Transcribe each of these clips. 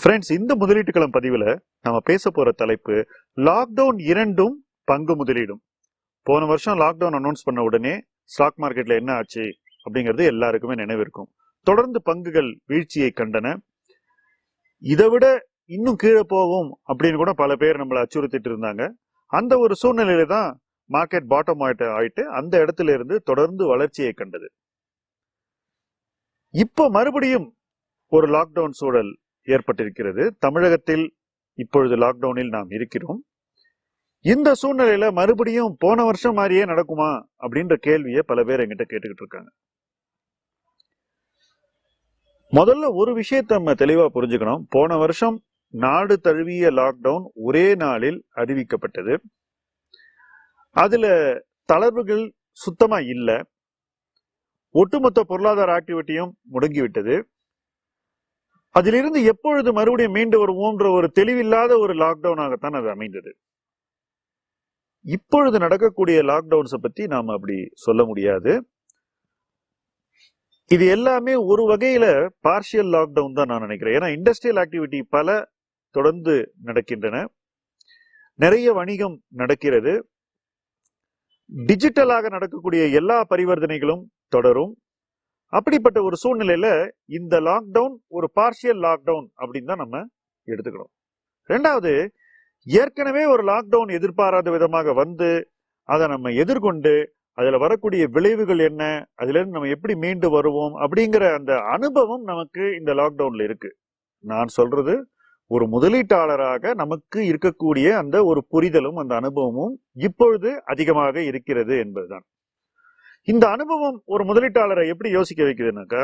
Friends இந்த முதலீட்டுக்களம் பதிவில் நம்ம பேச போற தலைப்பு லாக்டவுன் இரண்டும் பங்கு முதலீடும். போன வருஷம் லாக்டவுன் அனௌன்ஸ் பண்ண உடனே ஸ்டாக் மார்க்கெட்ல என்ன ஆச்சு அப்படிங்கிறது எல்லாருக்குமே நினைவிருக்கும் தொடர்ந்து பங்குகள் வீழ்ச்சியை கண்டன. இதை விட இன்னும் கீழே போகும் அப்படின்னு கூட பல பேர் நம்மளை அச்சுறுத்திட்டு இருந்தாங்க. அந்த ஒரு சூழ்நிலையில தான் மார்க்கெட் பாட்டம் ஆயிட்டு ஆயிட்டு அந்த இடத்துல இருந்து தொடர்ந்து வளர்ச்சியை கண்டது. இப்போ மறுபடியும் ஒரு லாக்டவுன் சூழல் ஏற்பட்டிருக்கிறது. தமிழகத்தில் இப்பொழுது லாக்டவுனில் நாம் இருக்கிறோம். இந்த சூழ்நிலையில மறுபடியும் போன வருஷம் மாதிரியே நடக்குமா? அப்படின்ற கேள்வியை பல பேர் எங்கிட்ட கேட்டுக்கிட்டு இருக்காங்க. முதல்ல ஒரு விஷயத்த நம்ம தெளிவா புரிஞ்சுக்கணும். போன வருஷம் நாடு தழுவிய லாக்டவுன் ஒரே நாளில் அறிவிக்கப்பட்டது. அதுல தளர்வுகள் சுத்தமா இல்லை. ஒட்டுமொத்த பொருளாதார ஆக்டிவிட்டியும் முடங்கிவிட்டது. அதிலிருந்து எப்பொழுது மறுபடியும் மீண்டு வருவோம்ன்ற ஒரு தெளிவில்லாத ஒரு லாக்டவுனாகத்தான் அது அமைந்தது. இப்பொழுது நடக்கக்கூடிய லாக்டவுன்ஸை பத்தி நாம அப்படி சொல்ல முடியாது. இது எல்லாமே ஒரு வகையில பார்ஷியல் லாக்டவுன் தான் நான் நினைக்கிறேன். ஏன்னா இண்டஸ்ட்ரியல் ஆக்டிவிட்டி பல தொடர்ந்து நடக்கின்றன. நிறைய வணிகம் நடக்கிறது. டிஜிட்டலாக நடக்கக்கூடிய எல்லா பரிவர்த்தனைகளும் தொடரும். அப்படிப்பட்ட ஒரு சூழ்நிலையில இந்த லாக்டவுன் ஒரு பார்ஷியல் லாக்டவுன் அப்படின்னு தான் நம்ம எடுத்துக்கணும். ரெண்டாவது ஏற்கனவே ஒரு லாக்டவுன் எதிர்பாராத விதமாக வந்து அதை நம்ம எதிர்கொண்டு அதுல வரக்கூடிய விளைவுகள் என்ன அதுல இருந்து நம்ம எப்படி மீண்டு வருவோம் அப்படிங்கிற அந்த அனுபவம் நமக்கு இந்த லாக்டவுன்ல இருக்கு. நான் சொல்றது ஒரு முதலீட்டாளராக நமக்கு இருக்கக்கூடிய அந்த ஒரு புரிதலும் அந்த அனுபவமும் இப்பொழுது அதிகமாக இருக்கிறது என்பதுதான். இந்த அனுபவம் ஒரு முதலீட்டாளரை எப்படி யோசிக்க வைக்குதுனாக்கா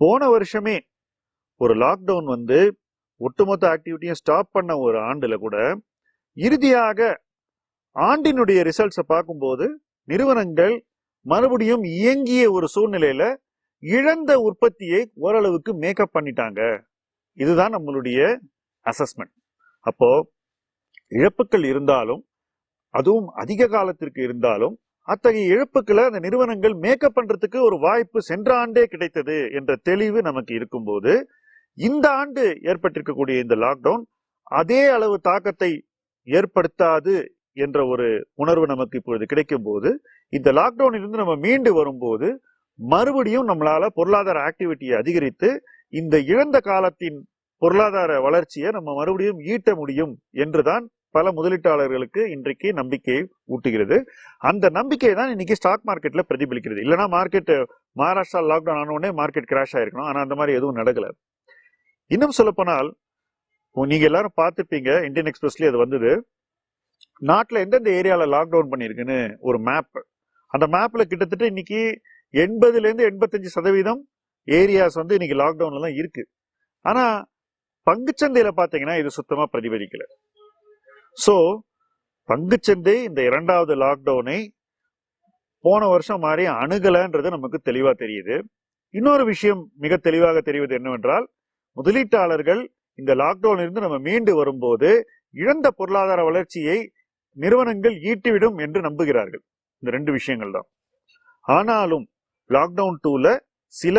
போன வருஷமே ஒரு லாக்டவுன் வந்து ஒட்டுமொத்த ஆக்டிவிட்டியும் ஸ்டாப் பண்ண ஒரு ஆண்டுல கூட இறுதியாக ஆண்டினுடைய ரிசல்ட்ஸை பார்க்கும்போது நிறுவனங்கள் மறுபடியும் இயங்கிய ஒரு சூழ்நிலையில இழந்த உற்பத்தியை ஓரளவுக்கு மேக்கப் பண்ணிட்டாங்க. இதுதான் நம்மளுடைய அசஸ்மெண்ட் அப்போ இழப்புகள் இருந்தாலும் அதுவும் அதிக காலத்திற்கு இருந்தாலும் அத்தகைய இழப்புகளை அந்த நிறுவனங்கள் மேக்கப் பண்றதுக்கு ஒரு வாய்ப்பு சென்ற ஆண்டே கிடைத்தது என்ற தெளிவு நமக்கு இருக்கும்போது இந்த ஆண்டு ஏற்பட்டிருக்கக்கூடிய இந்த லாக்டவுன் அதே அளவு தாக்கத்தை ஏற்படுத்தாது என்ற ஒரு உணர்வு நமக்கு இப்பொழுது கிடைக்கும் போது இந்த லாக்டவுனில் இருந்து நம்ம மீண்டு வரும்போது மறுபடியும் நம்மளால பொருளாதார ஆக்டிவிட்டியை அதிகரித்து இந்த இழந்த காலத்தின் பொருளாதார வளர்ச்சியை நம்ம மறுபடியும் ஈட்ட முடியும் என்றுதான் பல முதலீட்டாளர்களுக்கு இன்றைக்கு நம்பிக்கையை ஊட்டுகிறது. அந்த நம்பிக்கை தான் இன்னைக்கு ஸ்டாக் மார்க்கெட்டில் பிரதிபலிக்கிறது. இல்லைன்னா மார்க்கெட் மகாராஷ்டிரா லாக்டவுன் ஆனவுடனே மார்க்கெட் கிராஷ் ஆயிருக்கணும். ஆனால் அந்த மாதிரி எதுவும் நடக்கல. இன்னும் சொல்லப்போனால் நீங்க எல்லாரும் பார்த்துருப்பீங்க இந்தியன் எக்ஸ்பிரஸ்லயே அது வந்தது. நாட்டில் எந்தெந்த ஏரியாவில் லாக்டவுன் பண்ணியிருக்குன்னு ஒரு மேப் அந்த மேப்ல கிட்டத்தட்ட இன்னைக்கு எண்பதுலேருந்து எண்பத்தஞ்சு சதவீதம் ஏரியாஸ் வந்து இன்னைக்கு லாக்டவுன்ல தான் இருக்கு. ஆனால் பங்குச்சந்தையில் பார்த்தீங்கன்னா இது சுத்தமாக பிரதிபலிக்கலை. ஸோ பங்குச்சந்தை இந்த இரண்டாவது லாக்டவுனை போன வருஷம் மாதிரி அணுகலைன்றது நமக்கு தெளிவாக தெரியுது. இன்னொரு விஷயம் மிக தெளிவாக தெரிவது என்னவென்றால் முதலீட்டாளர்கள் இந்த லாக்டவுன்ல இருந்து நம்ம மீண்டு வரும்போது இழந்த பொருளாதார வளர்ச்சியை நிறுவனங்கள் ஈட்டிவிடும் என்று நம்புகிறார்கள். இந்த ரெண்டு விஷயங்கள் தான். ஆனாலும் லாக்டவுன் டூல சில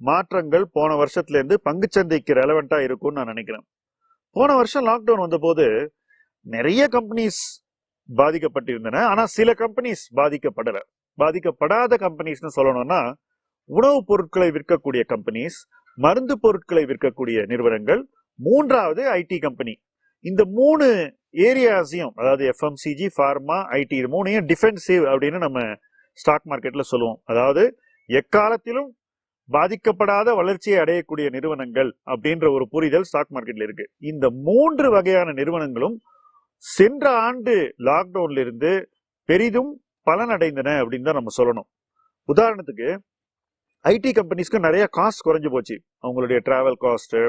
மாற்றங்கள் போன வருஷத்துல இருந்து பங்குச்சந்தைக்கு ரெலவெண்டா இருக்கும்னு நான் நினைக்கிறேன். போன வருஷம் லாக்டவுன் வந்தபோது நிறைய கம்பெனிஸ் பாதிக்கப்பட்டிருந்தன. ஆனா சில கம்பெனிஸ் பாதிக்கப்படல. பாதிக்கப்படாத கம்பெனிஸ்னு சொல்லணும்னா உணவுப் பொருட்களை விற்கக்கூடிய கம்பெனிஸ் மருந்து பொருட்களை விற்கக்கூடிய நிறுவனங்கள் மூன்றாவது ஐடி கம்பெனி இந்த மூணு ஏரியாஸையும் அதாவது எஃப்எம்சிஜி ஃபார்மா ஐடி இது மூணையும் டிஃபென்சிவ் அப்படின்னு நம்ம ஸ்டாக் மார்க்கெட்ல சொல்லுவோம். அதாவது எக்காலத்திலும் பாதிக்கப்படாத வளர்ச்சியை அடையக்கூடிய நிறுவனங்கள் அப்படின்ற ஒரு புரிதல் ஸ்டாக் மார்க்கெட்ல இருக்கு. இந்த மூன்று வகையான நிறுவனங்களும் சென்ற ஆண்டு லாக்டவுன்ல இருந்து பெரிதும் பலனடைந்தன அப்படின்னு தான் நம்ம சொல்லணும். உதாரணத்துக்கு ஐடி கம்பெனிஸ்க்கு நிறைய காஸ்ட் குறைஞ்சு போச்சு. அவங்களுடைய டிராவல் காஸ்ட்டு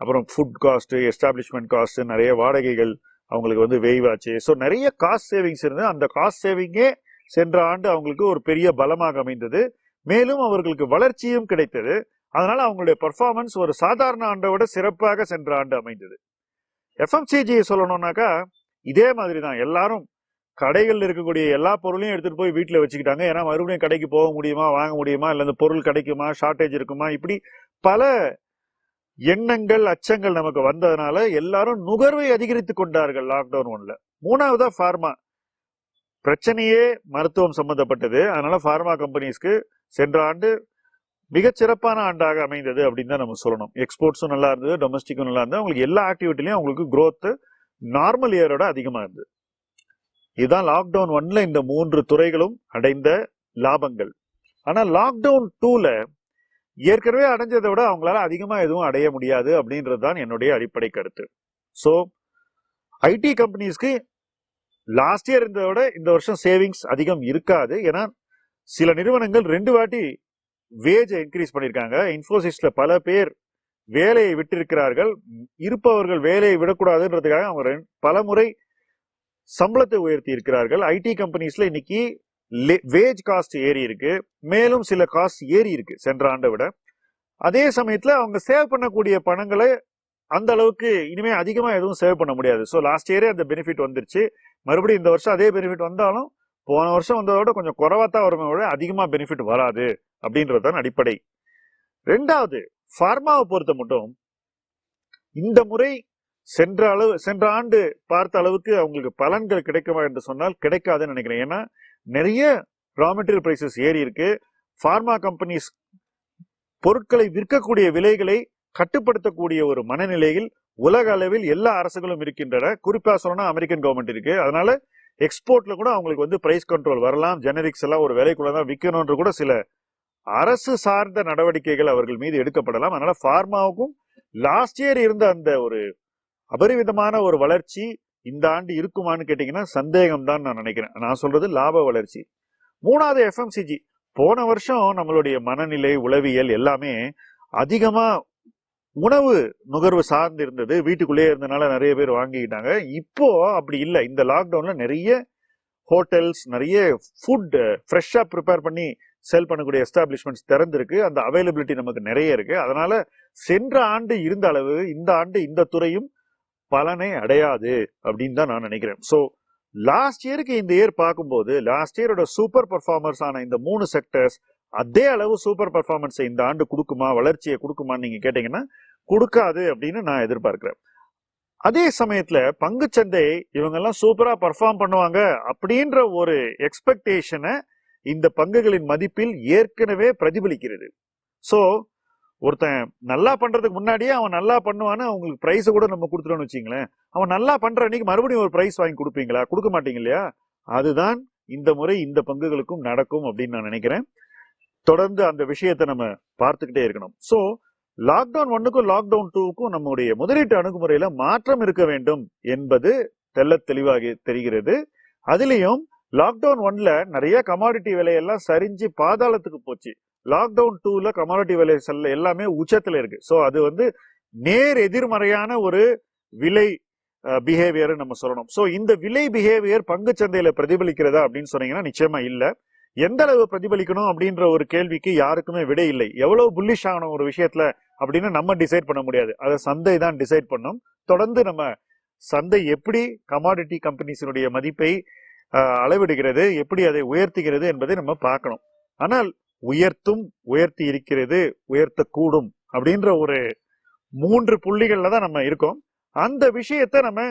அப்புறம் ஃபுட் காஸ்ட்டு எஸ்டாப்ளிஷ்மெண்ட் காஸ்ட் நிறைய வாடகைகள் அவங்களுக்கு வந்து வெய்வாச்சு ஸோ நிறைய காஸ்ட் சேவிங்ஸ் இருந்து அந்த காஸ்ட் சேவிங்கே சென்ற ஆண்டு அவங்களுக்கு ஒரு பெரிய பலமாக அமைந்தது. மேலும் அவர்களுக்கு வளர்ச்சியும் கிடைத்தது. அதனால அவங்களுடைய பர்ஃபார்மன்ஸ் ஒரு சாதாரண ஆண்டை விட சிறப்பாக சென்ற ஆண்டு அமைந்தது. எஃப்எம்சிஜியை சொல்லணும்னாக்கா இதே மாதிரி தான் எல்லாரும் கடைகளில் இருக்கக்கூடிய எல்லா பொருளையும் எடுத்துகிட்டு போய் வீட்டில் வச்சுக்கிட்டாங்க. ஏன்னா மறுபடியும் கடைக்கு போக முடியுமா வாங்க முடியுமா இல்லை இந்த பொருள் கிடைக்குமா ஷார்ட்டேஜ் இருக்குமா இப்படி பல எண்ணங்கள் அச்சங்கள் நமக்கு வந்ததுனால எல்லாரும் நுகர்வை அதிகரித்து கொண்டார்கள் லாக்டவுன் ஒன்ல மூணாவதா ஃபார்மா பிரச்சனையே மருத்துவம் சம்பந்தப்பட்டது. அதனால ஃபார்மா கம்பெனிஸ்க்கு சென்ற ஆண்டு மிகச் சிறப்பான ஆண்டாக அமைந்தது அப்படின்னு தான் நம்ம சொல்லணும். எக்ஸ்போர்ட்ஸும் நல்லா இருந்தது டொமஸ்டிக்கும் நல்லா இருந்தது. அவங்களுக்கு எல்லா ஆக்டிவிட்டிலையும் அவங்களுக்கு குரோத்து நார்மல் இயரோட அதிகமாக இருந்தது. இதுதான் லாக்டவுன் ஒன்ல இந்த மூன்று துறைகளும் அடைந்த லாபங்கள். ஆனால் லாக்டவுன் டூல ஏற்கனவே அடைஞ்சதை விட அவங்களால அதிகமாக எதுவும் அடைய முடியாது அப்படின்றது தான் என்னுடைய அடிப்படை கருத்து. ஸோ ஐடி கம்பெனிஸ்க்கு லாஸ்ட் இயர் இருந்ததை விட இந்த வருஷம் சேவிங்ஸ் அதிகம் இருக்காது. ஏன்னா சில நிறுவனங்கள் ரெண்டு வாட்டி வேஜை இன்க்ரீஸ் பண்ணியிருக்காங்க. இன்ஃபோசிஸில் பல பேர் வேலையை விட்டிருக்கிறார்கள். இருப்பவர்கள் வேலையை விடக்கூடாதுன்றதுக்காக அவங்க பல முறை சம்பளத்தை உயர்த்தி இருக்கிறார்கள் ஐடி கம்பெனிஸ்ல இன்னைக்கு வேஜ் காஸ்ட் ஏறி இருக்கு. மேலும் சில காஸ்ட் ஏறி இருக்கு சென்ற ஆண்டை விட. அதே சமயத்துல அவங்க சேவ் பண்ணக்கூடிய பணங்களை அந்த அளவுக்கு இனிமே அதிகமா எதுவும் சேவ் பண்ண முடியாது. ஸோ லாஸ்ட் இயரே அந்த பெனிஃபிட் வந்துருச்சு. மறுபடியும் இந்த வருஷம் அதே பெனிஃபிட் வந்தாலும் போன வருஷம் வந்ததோட கொஞ்சம் குறவாத்தான் தான் வருமே விட அதிகமா பெனிஃபிட் வராது அப்படின்றது தான் அடிப்படை. ரெண்டாவது ஃபார்மாவை பொறுத்த மட்டும் இந்த முறை சென்ற அளவு சென்ற ஆண்டு பார்த்த அளவுக்கு அவங்களுக்கு பலன்கள் கிடைக்குமா என்று சொன்னால் கிடைக்காதுன்னு நினைக்கிறேன். ஏன்னா நிறைய ரா மெட்டீரியல் ப்ரைசஸ் ஏறி இருக்கு. ஃபார்மா கம்பெனிஸ் பொருட்களை விற்கக்கூடிய விலைகளை கட்டுப்படுத்தக்கூடிய ஒரு மனநிலையில் உலக அளவில் எல்லா அரசுகளும் இருக்கின்றன. குறிப்பாக சொல்லணும்னா அமெரிக்கன் கவர்மெண்ட் இருக்கு. அதனால எக்ஸ்போர்ட்ல கூட அவங்களுக்கு வந்து பிரைஸ் கண்ட்ரோல் வரலாம். ஜெனரிக்ஸ் எல்லாம் ஒரு விலைக்குள்ள தான் விற்கணும்ன்ற கூட சில அரசு சார்ந்த நடவடிக்கைகள் அவர்கள் மீது எடுக்கப்படலாம். அதனால ஃபார்மாவுக்கும் லாஸ்ட் இயர் இருந்த அந்த ஒரு அபரிவிதமான ஒரு வளர்ச்சி இந்த ஆண்டு இருக்குமான்னு கேட்டிங்கன்னா சந்தேகம் தான் நான் நினைக்கிறேன். நான் சொல்றது லாப வளர்ச்சி. மூணாவது எஃப்எம்சிஜி போன வருஷம் நம்மளுடைய மனநிலை உளவியல் எல்லாமே அதிகமா உணவு நுகர்வு சார்ந்து இருந்தது வீட்டுக்குள்ளேயே இருந்தனால நிறைய பேர் வாங்கிக்கிட்டாங்க. இப்போ அப்படி இல்லை. இந்த லாக்டவுனில் நிறைய ஹோட்டல்ஸ் நிறைய ஃபுட் ஃப்ரெஷ்ஷாக ப்ரிப்பேர் பண்ணி செல் பண்ணக்கூடிய எஸ்டாப்ளிஷ்மெண்ட்ஸ் திறந்திருக்கு. அந்த அவைலபிலிட்டி நமக்கு நிறைய இருக்கு. அதனால சென்ற ஆண்டு இருந்த அளவு இந்த ஆண்டு இந்த துறையும் பலனை அடையாது அப்படின்னு தான் நான் நினைக்கிறேன். ஸோ லாஸ்ட் இயருக்கு இந்த இயர் பார்க்கும்போது லாஸ்ட் இயரோட சூப்பர் பர்ஃபார்மர்ஸ் ஆன இந்த மூணு செக்டர்ஸ் அதே அளவு சூப்பர் பர்ஃபார்மன்ஸை இந்த ஆண்டு கொடுக்குமா வளர்ச்சியை கொடுக்குமான்னு நீங்க கேட்டீங்கன்னா கொடுக்காது அப்படின்னு நான் எதிர்பார்க்கிறேன். அதே சமயத்துல பங்குச்சந்தை இவங்கெல்லாம் சூப்பராக சூப்பரா பர்ஃபார்ம் பண்ணுவாங்க அப்படின்ற ஒரு எக்ஸ்பெக்டேஷனை இந்த பங்குகளின் மதிப்பில் ஏற்கனவே பிரதிபலிக்கிறது. ஸோ ஒருத்தன் நல்லா பண்றதுக்கு முன்னாடியே அவன் நல்லா பண்ணுவான்னு அவங்களுக்கு பிரைஸ் கூட நம்ம கொடுத்துட்டோம்னு வச்சுங்களேன் அவன் நல்லா பண்ற அன்னைக்கு மறுபடியும் ஒரு பிரைஸ் வாங்கி கொடுப்பீங்களா? கொடுக்க மாட்டீங்க இல்லையா? அதுதான் இந்த முறை இந்த பங்குகளுக்கும் நடக்கும் அப்படின்னு நான் நினைக்கிறேன். தொடர்ந்து அந்த விஷயத்தை நம்ம பார்த்துக்கிட்டே இருக்கணும். ஸோ லாக்டவுன் ஒன்னுக்கும் லாக்டவுன் டூவுக்கும் நம்முடைய முதலீட்டு அணுகுமுறையில மாற்றம் இருக்க வேண்டும் என்பது தெள்ளத் தெளிவாக தெரிகிறது. அதுலேயும் லாக்டவுன் ஒன்ல நிறைய கமாடிட்டி விலையெல்லாம் சரிஞ்சு பாதாளத்துக்கு போச்சு. லாக்டவுன் டூல கமாடிட்டி விலை செல்ல எல்லாமே உச்சத்துல இருக்கு. ஸோ அது வந்து நேர் எதிர்மறையான ஒரு விலை பிஹேவியர் நம்ம சொல்லணும். ஸோ இந்த விலை பிஹேவியர் பங்கு சந்தையில பிரதிபலிக்கிறதா அப்படின்னு சொன்னீங்கன்னா நிச்சயமா இல்லை. எந்த அளவு பிரதிபலிக்கணும் அப்படின்ற ஒரு கேள்விக்கு யாருக்குமே விடை இல்லை. எவ்வளவு புல்லிஷ் ஆகணும் ஒரு விஷயத்துல அப்படின்னு நம்ம டிசைட் பண்ண முடியாது. அதை சந்தை தான் டிசைட் பண்ணும். தொடர்ந்து நம்ம சந்தை எப்படி கமாடிட்டி கம்பெனிஸினுடைய மதிப்பை அளவிடுகிறது எப்படி அதை உயர்த்துகிறது என்பதை நம்ம பார்க்கணும். ஆனால் உயர்த்தும் உயர்த்தி இருக்கிறது உயர்த்தக்கூடும் அப்படின்ற ஒரு மூன்று புள்ளிகள்ல தான் நம்ம இருக்கோம். அந்த விஷயத்தை நம்ம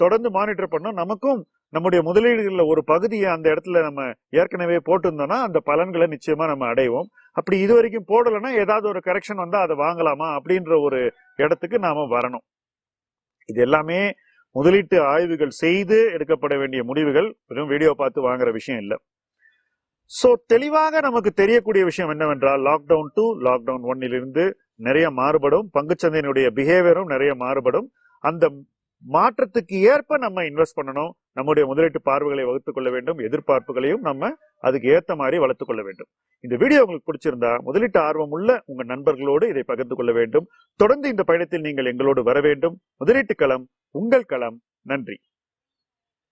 தொடர்ந்து மானிட்டர் பண்ணோம் நமக்கும் நம்முடைய முதலீடுகளில் ஒரு பகுதியை அந்த இடத்துல நம்ம ஏற்கனவே போட்டிருந்தோம்னா அந்த பலன்களை நிச்சயமா நம்ம அடைவோம். அப்படி இது வரைக்கும் போடலைன்னா ஏதாவது ஒரு கரெக்ஷன் வந்தால் அதை வாங்கலாமா அப்படின்ற ஒரு இடத்துக்கு நாம வரணும். இது எல்லாமே முதலீட்டு ஆய்வுகள் செய்து எடுக்கப்பட வேண்டிய முடிவுகள் வெறும் வீடியோ பார்த்து வாங்குற விஷயம் இல்லை. ஸோ தெளிவாக நமக்கு தெரியக்கூடிய விஷயம் என்னவென்றால் லாக்டவுன் டூ லாக்டவுன் ஒன்னிலிருந்து நிறைய மாறுபடும் பங்குச்சந்தையினுடைய பிஹேவியரும் நிறைய மாறுபடும். அந்த மாற்றத்துக்கு ஏற்ப நம்ம இன்வெஸ்ட் பண்ணணும். நம்முடைய முதலீட்டு பார்வைகளை வகுத்துக் கொள்ள வேண்டும் எதிர்பார்ப்புகளையும் நம்ம அதுக்கு ஏத்த மாதிரி வளர்த்துக் கொள்ள வேண்டும். இந்த வீடியோ உங்களுக்கு பிடிச்சிருந்தா முதலீட்டு ஆர்வம் உள்ள உங்க நண்பர்களோடு இதை பகிர்ந்து கொள்ள வேண்டும். தொடர்ந்து இந்த பயணத்தில் நீங்கள் எங்களோடு வர வேண்டும். முதலீட்டு களம் உங்கள் களம். நன்றி.